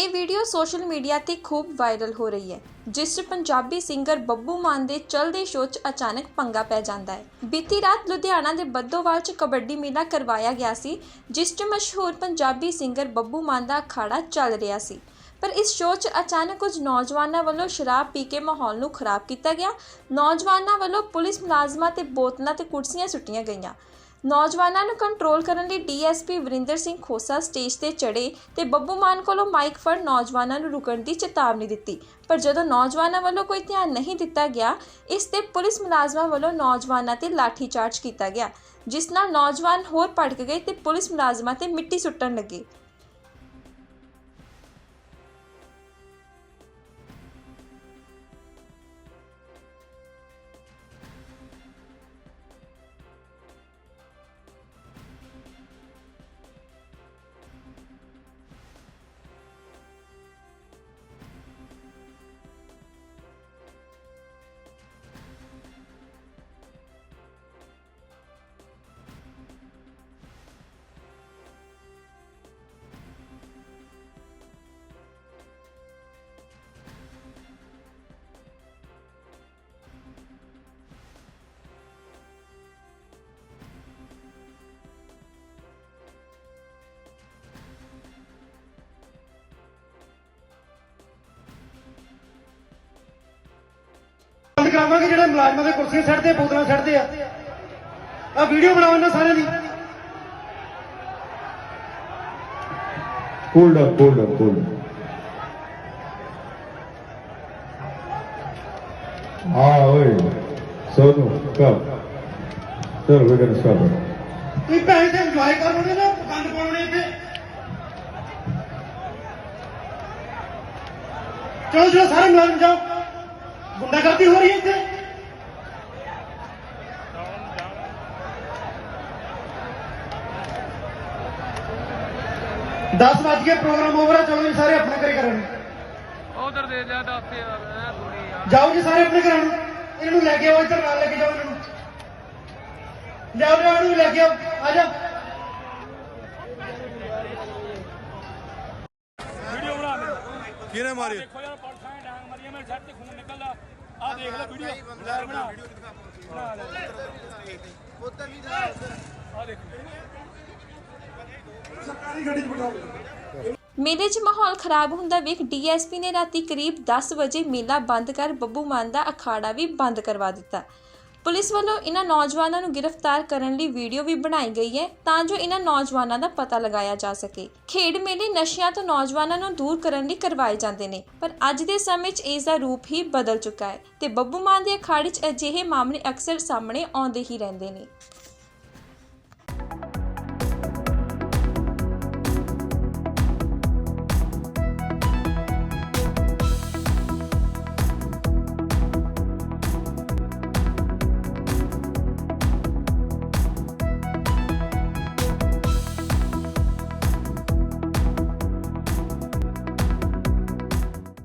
ਇਹ video social media ਤੇ ਖੂਬ ਵਾਇਰਲ ਹੋ ਰਹੀ ਹੈ, ਜਿਸ 'ਚ ਪੰਜਾਬੀ ਸਿੰਗਰ ਬੱਬੂ ਮਾਨ ਦੇ ਚਲਦੇ ਸ਼ੋਅ 'ਚ ਅਚਾਨਕ ਪੰਗਾ ਪੈ ਜਾਂਦਾ ਹੈ। ਬੀਤੀ ਰਾਤ ਲੁਧਿਆਣਾ ਦੇ ਬੱਦੋਵਾਲ 'ਚ ਕਬੱਡੀ ਮੇਲਾ ਕਰਵਾਇਆ ਗਿਆ ਸੀ, ਜਿਸ 'ਚ ਮਸ਼ਹੂਰ ਪੰਜਾਬੀ ਸਿੰਗਰ ਬੱਬੂ ਮਾਨ ਦਾ ਅਖਾੜਾ ਚੱਲ ਰਿਹਾ ਸੀ। ਪਰ ਇਸ ਸ਼ੋਅ 'ਚ ਅਚਾਨਕ ਕੁਝ ਨੌਜਵਾਨਾਂ ਵੱਲੋਂ ਸ਼ਰਾਬ ਪੀ ਕੇ ਮਾਹੌਲ ਨੂੰ ਖਰਾਬ ਕੀਤਾ ਗਿਆ। ਨੌਜਵਾਨਾਂ ਵੱਲੋਂ ਪੁਲਿਸ ਮੁਲਾਜ਼ਮਾਂ ਤੇ ਬੋਤਲਾਂ ਤੇ ਕੁਰਸੀਆਂ ਸੁੱਟੀਆਂ ਗਈਆਂ। ਨੌਜਵਾਨਾਂ ਨੂੰ ਕੰਟਰੋਲ ਕਰਨ ਲਈ ਡੀਐਸਪੀ ਵਰਿੰਦਰ ਸਿੰਘ ਖੋਸਾ ਸਟੇਜ ਤੇ ਚੜੇ ਤੇ ਬੱਬੂ ਮਾਨ ਕੋਲੋਂ ਮਾਈਕ ਫੜ ਨੌਜਵਾਨਾਂ ਨੂੰ ਰੁਕਣ ਦੀ ਚੇਤਾਵਨੀ ਦਿੱਤੀ। ਪਰ ਜਦੋਂ ਨੌਜਵਾਨਾਂ ਵੱਲੋਂ ਕੋਈ ਧਿਆਨ ਨਹੀਂ ਦਿੱਤਾ ਗਿਆ, ਇਸ ਤੇ ਪੁਲਿਸ ਮੁਲਾਜ਼ਮਾਂ ਵੱਲੋਂ ਨੌਜਵਾਨਾਂ ਤੇ ਲਾਠੀਚਾਰਜ ਕੀਤਾ ਗਿਆ, ਜਿਸ ਨਾਲ ਨੌਜਵਾਨ ਹੋਰ ਭੜਕ ਗਏ ਤੇ ਪੁਲਿਸ ਮੁਲਾਜ਼ਮਾਂ ਤੇ ਮਿੱਟੀ ਸੁੱਟਣ ਲੱਗੇ। ਬੰਦ ਕਰਾਵਾਂਗੇ ਜਿਹੜੇ ਮੁਲਾਜ਼ਮਾਂ ਦੇ ਕੁਰਸੀਆਂ ਛੱਡਦੇ ਬੋਤਲਾਂ ਛੱਡਦੇ ਆ ਆ ਵੀਡੀਓ ਇਹਨਾਂ ਸਾਰਿਆਂ ਦੀ hold up, hold up. Ah, wait. Sonu, come. Sir, we're gonna stop it. ਤੁਸੀਂ ਭੈਣ ਤੇ ਇੰਜੋਏ ਕਰੋਗੇ ਨਾ ਗੰਦ ਪਾਉਣੇ ਇੱਥੇ ਚਲੋ ਚਲੋ ਸਾਰੇ ਮੁਲਾਜ਼ਮ ਜਾਓ ਗੁੰਡਾਗਰਦੀ ਹੋ ਰਹੀ ਹੈ ਇੱਥੇ? ਦਸ ਵੱਜ ਕੇ ਪ੍ਰੋਗਰਾਮ ਓਵਰ ਆ ਚਲੋ ਜੀ ਸਾਰੇ ਆਪਣੇ ਘਰੇ ਕਰਨ ਉਧਰ ਦੇ ਜਾ ਦੱਸ ਯਾਰ ਜਾਓ ਜੀ ਸਾਰੇ ਆਪਣੇ ਘਰਾਂ ਨੂੰ। ਇਹਨਾਂ ਨੂੰ ਲੈ ਕੇ ਆਓ ਇੱਧਰ ਨਾਲ ਲੈ ਕੇ ਜਾਓ ਇਹਨਾਂ। ਨੂੰ ਲਿਆਓ ਲਿਆਓ ਇਹਨੂੰ ਵੀ ਲੈ ਕੇ ਆਓ। ਆ ਜਾ। ਵੀਡੀਓ ਬਣਾ ਦੇ ਕਿਹਨੇ ਮਾਰੀ? ਮਾਰੀਆਂ ਮੇਰੇ ਸਿਰ ਤੇ ਖੂਨ ਨਿਕਲਦਾ। ਆ ਦੇਖ ਲੈ ਵੀਡੀਓ ਲੈ ਬਣਾ। ਬਣਾ ਲੈ। ਆ ਦੇਖ। ਸਰਕਾਰੀ ਗੱਡੀ 'ਚ ਬਿਠਾਓ ਮੇਲੇ 'ਚ ਮਾਹੌਲ ਖਰਾਬ ਹੁੰਦਾ ਵੇਖ ਡੀਐਸਪੀ ਨੇ ਰਾਤੀ ਕਰੀਬ 10 ਵਜੇ ਮੇਲਾ ਬੰਦ ਕਰ ਬੱਬੂ ਮਾਨ ਦਾ ਅਖਾੜਾ ਵੀ ਬੰਦ ਕਰਵਾ ਦਿੱਤਾ। ਪੁਲਿਸ ਵੱਲੋਂ ਇਹਨਾਂ ਨੌਜਵਾਨਾਂ ਨੂੰ ਗ੍ਰਿਫਤਾਰ ਕਰਨ ਲਈ ਵੀਡੀਓ ਵੀ ਬਣਾਈ ਗਈ ਹੈ ਤਾਂ ਜੋ ਇਹਨਾਂ ਨੌਜਵਾਨਾਂ ਦਾ ਪਤਾ ਲਗਾਇਆ ਜਾ ਸਕੇ। ਖੇਡ ਮੇਲੇ ਨਸ਼ਿਆਂ ਤੋਂ ਨੌਜਵਾਨਾਂ ਨੂੰ ਦੂਰ ਕਰਨ ਲਈ ਕਰਵਾਏ ਜਾਂਦੇ ਨੇ, ਪਰ ਅੱਜ ਦੇ ਸਮੇਂ 'ਚ ਇਸ ਦਾ ਰੂਪ ਹੀ ਬਦਲ ਚੁੱਕਾ ਹੈ ਤੇ ਬੱਬੂ ਮਾਨ ਦੇ ਅਖਾੜੇ 'ਚ ਅਜਿਹੇ ਮਾਮਲੇ ਅਕਸਰ ਸਾਹਮਣੇ ਆਉਂਦੇ ਹੀ ਰਹਿੰਦੇ ਨੇ।